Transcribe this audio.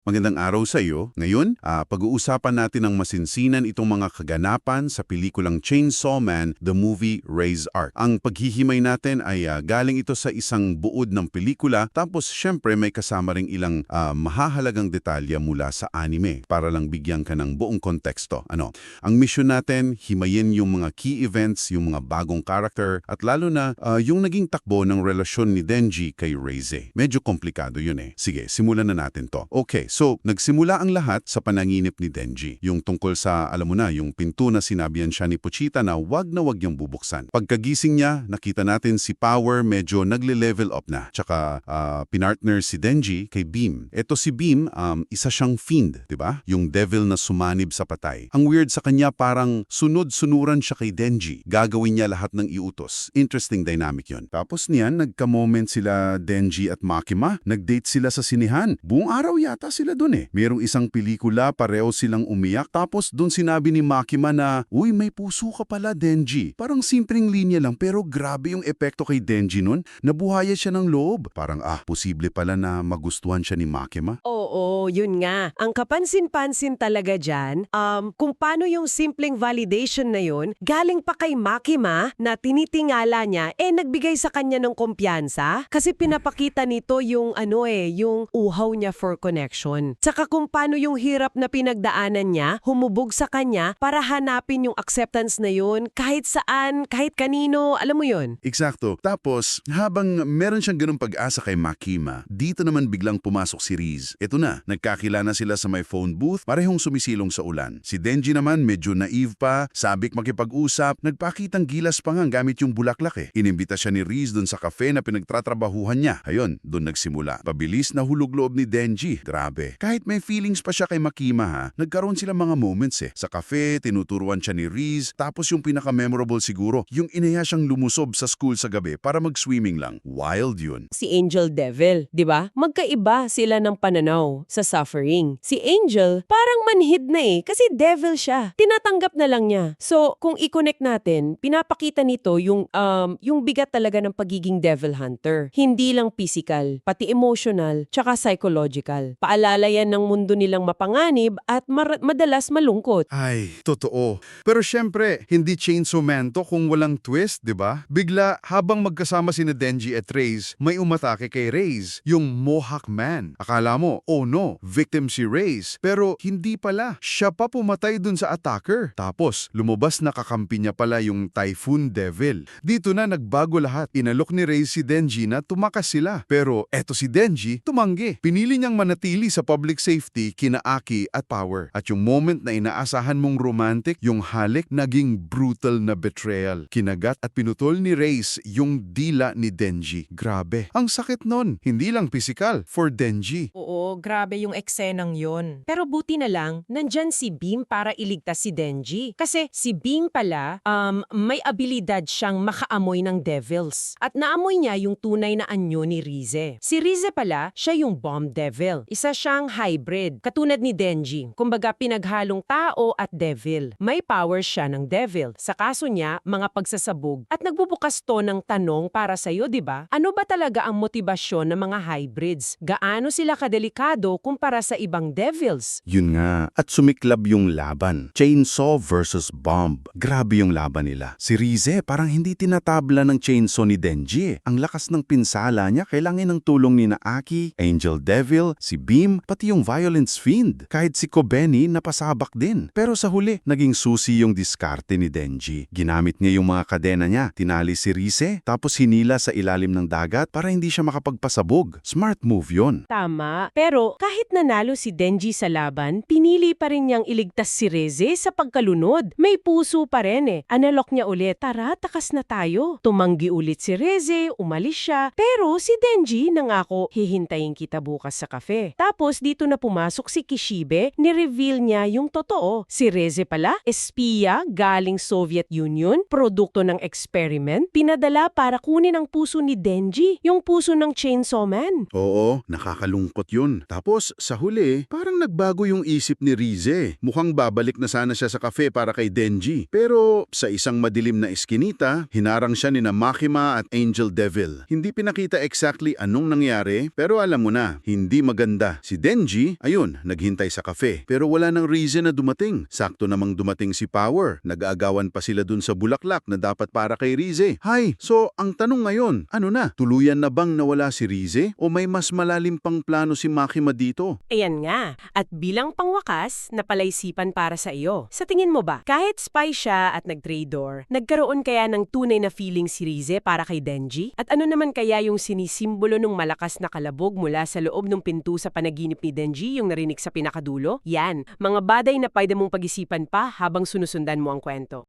Magandang araw sa iyo. Ngayon, ah, pag-uusapan natin ang masinsinan itong mga kaganapan sa pelikulang Chainsaw Man, the movie Ray's Ark. Ang paghihimay natin ay ah, galing ito sa isang buod ng pelikula tapos syempre may kasama ring ilang ah, mahahalagang detalya mula sa anime para lang bigyan ka ng buong konteksto. Ano? Ang mission natin, himayin yung mga key events, yung mga bagong character at lalo na ah, yung naging takbo ng relasyon ni Denji kay Reize. Medyo komplikado yun eh. Sige, simulan na natin to. Okay, so nagsimula ang lahat sa pananginip ni Denji. Yung tungkol sa, alam mo na, yung pinto na sinabihan siya ni Pochita na wag na wag niyang bubuksan. Pagkagising niya, nakita natin si Power medyo nagle-level up na. Tsaka ah, pinartner si Denji kay Beam. Ito si Beam, um, isa siyang fiend, di ba? Yung devil na sumanib sa patay. Ang weird sa kanya parang sunod-sunuran siya kay Denji. Gagawin niya lahat ng iutos. Interesting dynamic yon. Tapos niyan, nagka-moment sila Denji at Makima. Nag-date sila sa sinihan. Buong araw yata sila dun eh. Merong isang pelikula, pareho silang umiyak. Tapos dun sinabi ni Makima na, Uy, may puso ka pala, Denji. Parang simpleng linya lang pero grabe yung epekto kay Denji nun. Nabuhaya siya ng loob. Parang ah, posible pala na magustuhan siya ni Makima. Oo, yun nga. Ang kapansin-pansin talaga dyan, um, kung paano yung simpleng validation na yun, galing pa kay Makima na tinitingala niya, eh nagbigay sa kanya ng kumpiyansa. Kasi pinapakita nito yung ano eh, yung uhaw niya for connection. Tsaka kung paano yung hirap na pinagdaanan niya, humubog sa kanya para hanapin yung acceptance na yun kahit saan, kahit kanino, alam mo yun. Eksakto. Tapos, habang meron siyang ganung pag-asa kay Makima, dito naman biglang pumasok si Riz. Ito na, nagkakilala sila sa may phone booth, parehong sumisilong sa ulan. Si Denji naman medyo naive pa, sabik makipag-usap, nagpakitang gilas pa nga gamit yung bulaklak eh. Inimbita siya ni Riz dun sa cafe na pinagtratrabahuhan niya. Ayun, dun nagsimula. Pabilis na hulog loob ni Denji. Grabe. Kahit may feelings pa siya kay Makima ha, nagkaroon sila mga moments eh. Sa cafe, tinuturuan siya ni Riz, tapos yung pinaka-memorable siguro, yung inaya siyang lumusob sa school sa gabi para mag-swimming lang. Wild yun. si Angel Devil, 'di ba? Magkaiba sila ng pananaw sa suffering. Si Angel parang manhid na eh kasi devil siya. Tinatanggap na lang niya. So, kung i-connect natin, pinapakita nito yung um yung bigat talaga ng pagiging devil hunter. Hindi lang physical, pati emotional, tsaka psychological. Paalala yan ng mundo nilang mapanganib at madalas malungkot. Ay, totoo. Pero syempre, hindi Chainsaw Man to kung walang twist, di ba? Bigla, habang magkasama sina Denji at Reyes, may umatake kay Reyes, yung Mohawk Man. Akala mo, oh no, victim si Reyes. Pero hindi pala, siya pa pumatay dun sa attacker. Tapos, lumabas na kakampi niya pala yung Typhoon Devil. Dito na nagbago lahat. Inalok ni Reyes si Denji na tumakas sila. Pero eto si Denji, tumanggi. Pinili niyang manatili sa public safety kina Aki at Power. At yung moment na inaasahan mong romantic, yung halik naging brutal na betrayal. Kinagat at pinutol ni Reyes yung dila ni Denji. Grabe. Ang sakit nun. Hindi lang physical, for Denji. Oo, grabe yung eksenang yon. Pero buti na lang, nandyan si Beam para iligtas si Denji. Kasi si Beam pala, um, may abilidad siyang makaamoy ng devils. At naamoy niya yung tunay na anyo ni Rize. Si Rize pala, siya yung bomb devil. Isa siyang hybrid, katulad ni Denji. Kumbaga pinaghalong tao at devil. May power siya ng devil. Sa kaso niya, mga pagsasabog. At nagbubukas to ng tanong para sa'yo, di ba? Ano ba talaga ang motibasyon ng mga hybrids? Gaano sila kadelikado kumpara sa ibang devils? Yun nga, at sumiklab yung laban. Chainsaw versus Bomb. Grabe yung laban nila. Si Rize parang hindi tinatabla ng chainsaw ni Denji. eh. Ang lakas ng pinsala niya kailangan ng tulong ni Naaki, Angel Devil, si Beam, pati yung Violence Fiend. Kahit si Kobeni napasabak din. Pero sa huli, naging susi yung diskarte ni Denji. Ginamit niya yung mga kadena niya, tinali si Rize, tapos hinila sa ilalim ng dagat para hindi siya makapagpasabog. Smart move yon. Tama. Pero kahit nanalo si Denji sa laban, pinili pa rin niyang iligtas si Reze sa pagkalunod. May puso pa rin eh. Analok niya ulit, tara, takas na tayo. Tumanggi ulit si Reze, umalis siya. Pero si Denji nangako, hihintayin kita bukas sa kafe. Tapos dito na pumasok si Kishibe, ni-reveal niya yung totoo. Si Reze pala, espiya galing Soviet Union, produkto ng experiment, pinadala para kunin ang puso ni Denji, yung puso ng Chainsaw Man. Oo, nakakalungkot yun. Tapos sa huli, parang nagbago yung isip ni Rize. Mukhang babalik na sana siya sa cafe para kay Denji. Pero sa isang madilim na eskinita, hinarang siya ni Makima at Angel Devil. Hindi pinakita exactly anong nangyari, pero alam mo na, hindi maganda. Si Denji, ayun, naghintay sa cafe. Pero wala nang reason na dumating. Sakto namang dumating si Power. Nag-aagawan pa sila dun sa bulaklak na dapat para kay Rize. Hay, so ang tanong ngayon, ano na? Tuluyan na bang nawala si Rize? O may mas malalim pang plano si Makima dito? Ayan nga. At bilang pangwakas, napalaisipan para sa iyo. Sa tingin mo ba, kahit spy siya at nag-traitor, nagkaroon kaya ng tunay na feeling si Rize para kay Denji? At ano naman kaya yung sinisimbolo ng malakas na kalabog mula sa loob ng pinto sa panaginip ni Denji yung narinig sa pinakadulo? Yan, mga baday na pwede mong pag-isipan pa habang sinusundan mo ang kwento.